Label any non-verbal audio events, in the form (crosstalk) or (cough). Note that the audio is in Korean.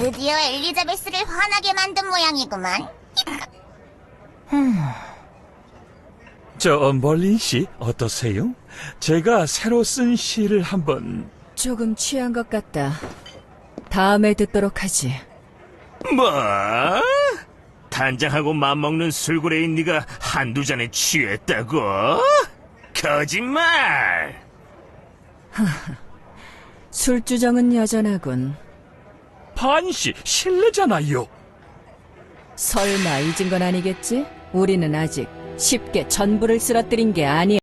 드디어 엘리자베스를 화나게 만든 모양이구만. 저 멀린 씨 어떠세요? 제가 새로 쓴 시를 한번 조금 취한 것 같다. 다음에 듣도록 하지. 뭐? 단장하고 맘먹는 술고래인 네가 한두 잔에 취했다고? 거짓말! (laughs) 술주정은 여전하군. 반씨 실례잖아요. 설마 잊은 건 아니겠지? 우리는 아직 쉽게 전부를 쓰러뜨린 게 아니야.